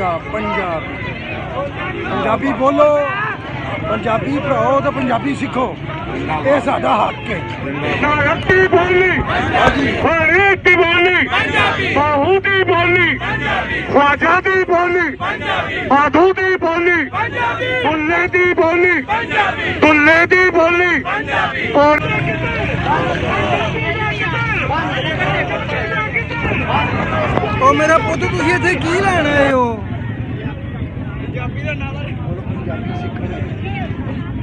ਸਾਡਾ ਪੰਜਾਬ ਪੰਜਾਬੀ ਬੋਲੋ ਪੰਜਾਬੀ ਭਰਾਓ ਤੇ ਪੰਜਾਬੀ ਸਿੱਖੋ ਇਹ ਸਾਡਾ ਹੱਕ ਹੈ ਨਾਰਕ ਦੀ ਬੋਲੀ ਹਰੇਕ ਦੀ ਬੋਲੀ ਬਾਹੂ ਦੀ ਬੋਲੀ ਖਵਾਜਾ ਦੀ ਬੋਲੀ ਆਧੂ ਦੀ ਬੋਲੀ ਬੁੱਲੇ ਦੀ ਬੋਲੀ ਦੁੱਲੇ ਦੀ ਬੋਲੀ ਔਰ ਉਹ ਮੇਰਾ ਪੁੱਤ ਤੁਸੀਂ ਇੱਥੇ ਕੀ ਲੈਣ ਆਏ ਹੋ?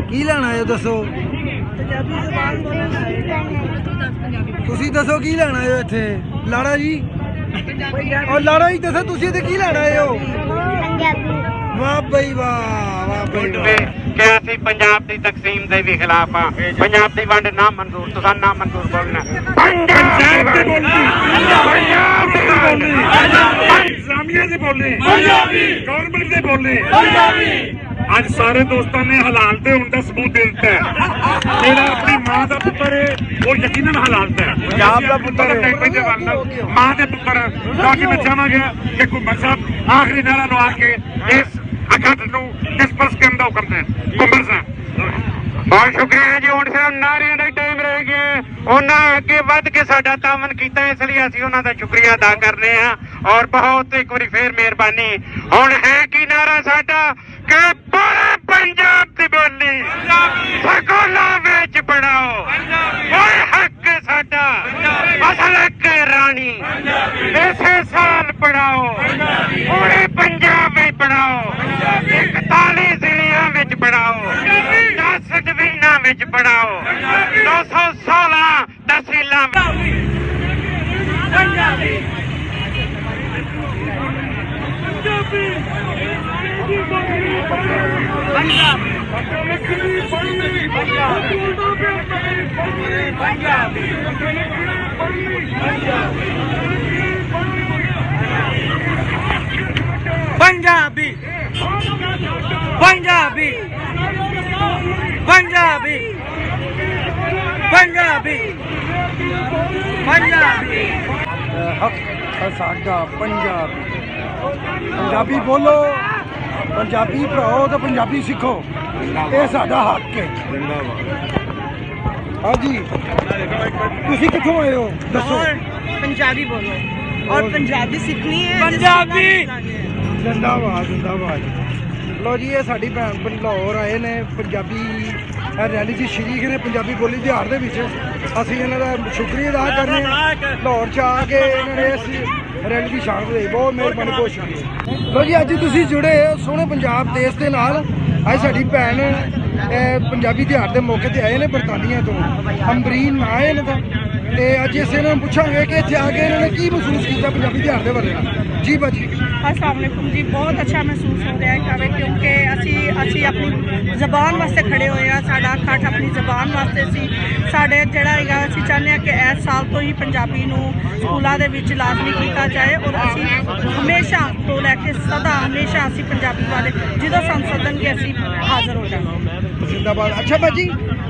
ਕੀ ਲੈਣ ਆਏ ਹੋ ਦੱਸੋ? ਤੁਸੀਂ ਦੱਸੋ ਕੀ ਲੈਣ ਆਏ ਹੋ ਇੱਥੇ? ਲਾੜਾ ਜੀ? ਉਹ ਲਾੜਾ ਜੀ ਦੱਸੋ ਤੁਸੀਂ ਇੱਥੇ ਕੀ ਲੈਣ ਆਏ ਹੋ? ਵਾਹ ਬਈ ਵਾਹ ਵਾਹ ਬਈ ਕਿ ਅਸੀਂ ਪੰਜਾਬ ਦੀ ਤਕਸੀਮ ਦੇ ਵੀ ਖਿਲਾਫ ਆ। ਪੰਜਾਬ ਦੀ ਵੰਡ ਨਾ ਮਨਜ਼ੂਰ ਤੁਸੀਂ ਨਾ ਮਨਜ਼ੂਰ ਬੋਲਣਾ। ਪੰਜਾਬ ਦੀ ਬੋਲੀ ਪੰਜਾਬ ਦੀ ਬੋਲੀ। ਇਸਲਾਮੀਆ ਦੀ ਬੋਲੀ। ਪੰਜਾਬੀ। ਗਵਰਨਮੈਂਟ ਦੀ ਬੋਲੀ। ਪੰਜਾਬੀ। ਅੱਜ ਸਾਰੇ ਦੋਸਤਾਂ ਨੇ ਹਲਾਲ ਤੇ ਹੁਣ ਦਾ ਸਬੂਤ ਦੇ ਦਿੱਤਾ ਹੈ। ਜਿਹੜਾ ਆਪਣੀ ਮਾਂ ਦਾ ਪੁੱਤਰ ਹੈ ਉਹ ਯਕੀਨਨ ਹਲਾਲ ਤੇ ਹੈ। ਪੰਜਾਬ ਦਾ ਪੁੱਤਰ ਹੈ। ਟੈਂਪੇ ਦੇ ਵੱਲ ਮਾਂ ਦੇ ਪੁੱਤਰ ਤਾਂ ਕਿ ਮੈਂ ਚਾਹਾਂਗਾ ਕਿ ਕੋਈ ਮਜ਼ਹਬ ਆਖਰੀ ਨਾਰਾ ਲਵਾ ਕੇ ਇਸ ਅਖੰਡ ਨੂੰ ਡਿਸਪਰਸ ਕਰਨ ਦਾ ਹੁਕਮ ਦੇ ਕੁੰਬਰ ਸਾਹਿਬ। ਬਹੁਤ ਸ਼ੁਕਰੀਆ ਜੀ ਹੁਣ ਸਿਰਫ ਨਾਰਿਆਂ ਦਾ ਹੀ ਉਹਨਾਂ ਅੱਗੇ ਵੱਧ ਕੇ ਸਾਡਾ ਤਾਮਨ ਕੀਤਾ, ਇਸ ਲਈ ਅਸੀਂ ਉਹਨਾਂ ਦਾ ਸ਼ੁਕਰੀਆ ਅਦਾ ਕਰਨੇ ਆ ਔਰ ਬਹੁਤ ਇੱਕ ਵਾਰੀ ਫੇਰ ਮਿਹਰਬਾਨੀ। ਹੁਣ ਹੈ ਕੀ ਨਾਰਾ ਸਾਡਾ? ਕਿ ਪੂਰੇ ਪੰਜਾਬ ਦੀ ਬੋਲੀ। ਸਕੂਲਾਂ ਵਿੱਚ ਪੜਾਓ ਓਏ ਹੱਕ ਸਾਡਾ। ਮਸਲਕ ਰਾਣੀ। ਇਸੇ ਸਾਲ ਪੜਾਓ ਪੂਰੇ ਪੰਜਾਬ ਵਿੱਚ ਪੜਾਓ 41 ਜ਼ਿਲ੍ਹਿਆਂ ਵਿੱਚ ਪੜਾਓ ਵਿੱਚ ਪੜਾਓ 216 ਤਹਿਸੀਲਾਂ ਪੰਜਾਬੀ। ਪੰਜਾਬੀ ਪੰਜਾਬੀ ਹੱਕ ਸਾਡਾ ਪੰਜਾਬ ਪੰਜਾਬੀ ਬੋਲੋ ਪੰਜਾਬੀ ਭਰਾਓ ਤੇ ਪੰਜਾਬੀ ਸਿੱਖੋ ਇਹ ਸਾਡਾ ਹੱਕ ਹੈ ਹਾਂਜੀ ਤੁਸੀਂ ਕਿੱਥੋਂ ਆਏ ਹੋ ਦੱਸੋ और पंजाबी बोलो और पंजाबी सीखनी है पंजाबी। जिसको ਜਿੰਦਾਬਾਦ ਜਿੰਦਾਬਾਦ ਲੋ ਜੀ ਇਹ ਸਾਡੀ ਭੈਣ ਭੈਣ ਲਾਹੌਰ ਆਏ ਨੇ ਪੰਜਾਬੀ ਇਹ ਰੈਲੀ 'ਚ ਸ਼ਰੀਕ ਨੇ ਪੰਜਾਬੀ ਬੋਲੀ ਦਿਹਾੜ ਦੇ ਵਿੱਚ ਅਸੀਂ ਇਹਨਾਂ ਦਾ ਸ਼ੁਕਰੀਆ ਅਦਾ ਕਰਨੇ ਹਾਂ। ਲਾਹੌਰ 'ਚ ਆ ਕੇ ਇਹਨਾਂ ਨੇ ਇਸ ਰੈਲੀ ਦੀ ਸ਼ਾਨ ਵਧਾਈ ਬਹੁਤ ਮਿਹਰਬਾਨੀ ਬਹੁਤ ਸ਼ੁਕਰੀਆ। ਲੋ ਜੀ ਅੱਜ ਤੁਸੀਂ ਜੁੜੇ ਹੋ ਸੋਹਣੇ ਪੰਜਾਬ ਦੇਸ਼ ਦੇ ਨਾਲ। ਅੱਜ ਸਾਡੀ ਭੈਣ ਇਹ ਪੰਜਾਬੀ ਦਿਹਾੜ ਦੇ ਮੌਕੇ ਤੇ ਆਏ ਨੇ ਬਰਤਾਨੀਆ ਤੋਂ। ਅੰਬਰੀਨ ਨਾਂ ਹੈ ਇਹਨਾਂ ਤੇ। ਅੱਜ ਅਸੀਂ ਇਹਨਾਂ ਨੂੰ ਪੁੱਛਾਂਗੇ ਕਿ ਇੱਥੇ ਆ ਕੇ ਇਹਨਾਂ ਨੇ ਕੀ ਮਹਿਸੂਸ ਕੀਤਾ ਪੰਜਾਬੀ ਦਿਹਾੜ ਦੇ ਬਾਰੇ ਜੀ ਬਾਜੀ ਅਸਲਾਮ ਜੀ, ਬਹੁਤ ਅੱਛਾ ਮਹਿਸੂਸ ਹੋ ਰਿਹਾ ਹੈ ਕਿਉਂਕਿ ਅਸੀਂ ਅਸੀਂ ਆਪਣੀ ਜ਼ਬਾਨ ਵਾਸਤੇ ਖੜੇ ਹੋਏ ਆ ਸਾਡਾ ਇਕੱਠ ਆਪਣੀ ਜ਼ਬਾਨ ਵਾਸਤੇ ਸੀ। ਸਾਡੇ ਜਿਹੜਾ ਹੈਗਾ, ਅਸੀਂ ਚਾਹੁੰਦੇ ਹਾਂ ਕਿ ਇਸ ਸਾਲ ਤੋਂ ਹੀ ਪੰਜਾਬੀ ਨੂੰ ਸਕੂਲਾਂ ਦੇ ਵਿੱਚ ਲਾਜ਼ਮੀ ਕੀਤਾ ਜਾਏ ਔਰ ਅਸੀਂ ਹਮੇਸ਼ਾ ਤੋਂ ਲੈ ਕੇ ਸਦਾ ਹਮੇਸ਼ਾ ਅਸੀਂ ਪੰਜਾਬੀ ਵਾਲੇ, ਜਦੋਂ ਸਾਨੂੰ ਸੱਦਣਗੇ ਅਸੀਂ ਹਾਜ਼ਰ ਹੋ ਜਾਵਾਂਗੇ। ਜ਼ਿੰਦਾਬਾਦ। ਅੱਛਾ ਭਾਜੀ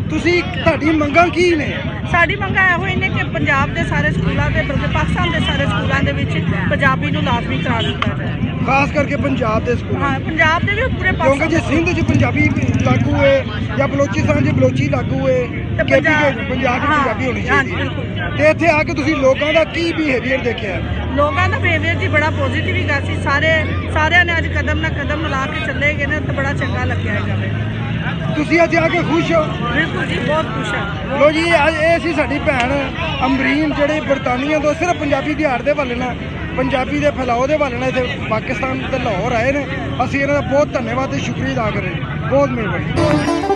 ਤੁਸੀਂ ਤੁਹਾਡੀ ਮੰਗਾਂ ਕੀ ਨੇ? ਸਾਡੀ ਮੰਗ ਇਹੋ ਹੀ ਨੇ ਕਿ ਪੰਜਾਬ ਦੇ ਸਾਰੇ ਸਕੂਲਾਂ ਦੇ ਬਲਕਿ ਪਾਕਿਸਤਾਨ ਦੇ ਸਾਰੇ ਸਕੂਲਾਂ ਦੇ ਵਿੱਚ ਪੰਜਾਬੀ ਨੂੰ ਲਾਜ਼ਮੀ ਕਰਾ ਦਿੱਤਾ ਜਾਏ। ਖਾਸ ਕਰਕੇ ਪੰਜਾਬ ਦੇ ਸਕੂਲ। ਹਾਂ ਪੰਜਾਬ ਦੇ ਵੀ ਪੂਰੇ ਕਿਉਂਕਿ ਪਾਕਿਸਤਾਨ ਜੇ ਸਿੰਧ 'ਚ ਪੰਜਾਬੀ ਲਾਗੂ ਹੈ ਜਾਂ ਬਲੋਚਿਸਤਾਨ 'ਚ ਬਲੋਚੀ ਲਾਗੂ ਹੈ ਤੇ ਕਿ ਪੰਜਾਬ- ਪੰਜਾਬ 'ਚ ਹਾਂ, ਪੰਜਾਬੀ ਹੋਣੀ ਹਾਂ, ਚਾਹੀਦੀ ਹੈ। ਤੇ ਇੱਥੇ ਆ ਕੇ ਤੁਸੀਂ ਲੋਕਾਂ ਦਾ ਕੀ ਬਿਹੇਵੀਅਰ ਦੇਖਿਆ? ਲੋਕਾਂ ਦਾ ਬਿਹੇਵੀਅਰ ਜੀ ਬੜਾ ਪੋਜ਼ਿਟਿਵ ਹੀਗਾ ਸੀ। ਸਾਰੇ ਸਾਰਿਆਂ ਨੇ ਅੱਜ ਕਦਮ ਨਾਲ ਕਦਮ ਮਿਲਾ ਕੇ ਚੱਲੇ ਗਏ ਨੇ ਤੇ ਬੜਾ ਚੰਗਾ ਲੱਗਿਆ ਹੈਗਾ ਤੁਸੀਂ ਅੱਜ ਆ ਕੇ ਖੁਸ਼ ਹੋ? ਬਿਲਕੁਲ ਜੀ ਬਹੁਤ ਖੁਸ਼ ਹਾਂ। ਲੋ ਜੀ ਅੱਜ ਇਹ ਸੀ ਸਾਡੀ ਭੈਣ ਅੰਬਰੀਨ ਜਿਹੜੇ ਬਰਤਾਨੀਆ ਤੋਂ ਸਿਰਫ ਪੰਜਾਬੀ ਦਿਹਾੜ ਦੇ ਵੱਲ ਨਾ ਪੰਜਾਬੀ ਦੇ ਫੈਲਾਓ ਦੇ ਵੱਲ ਨਾ ਇੱਥੇ ਪਾਕਿਸਤਾਨ ਤੇ ਲਾਹੌਰ ਆਏ ਨੇ। ਅਸੀਂ ਇਹਨਾਂ ਦਾ ਬਹੁਤ ਧੰਨਵਾਦ ਤੇ ਸ਼ੁਕਰੀਆ ਅਦਾ ਕਰ। ਰਹੇ ਬਹੁਤ ਮਿਹਰਬਾਨੀ।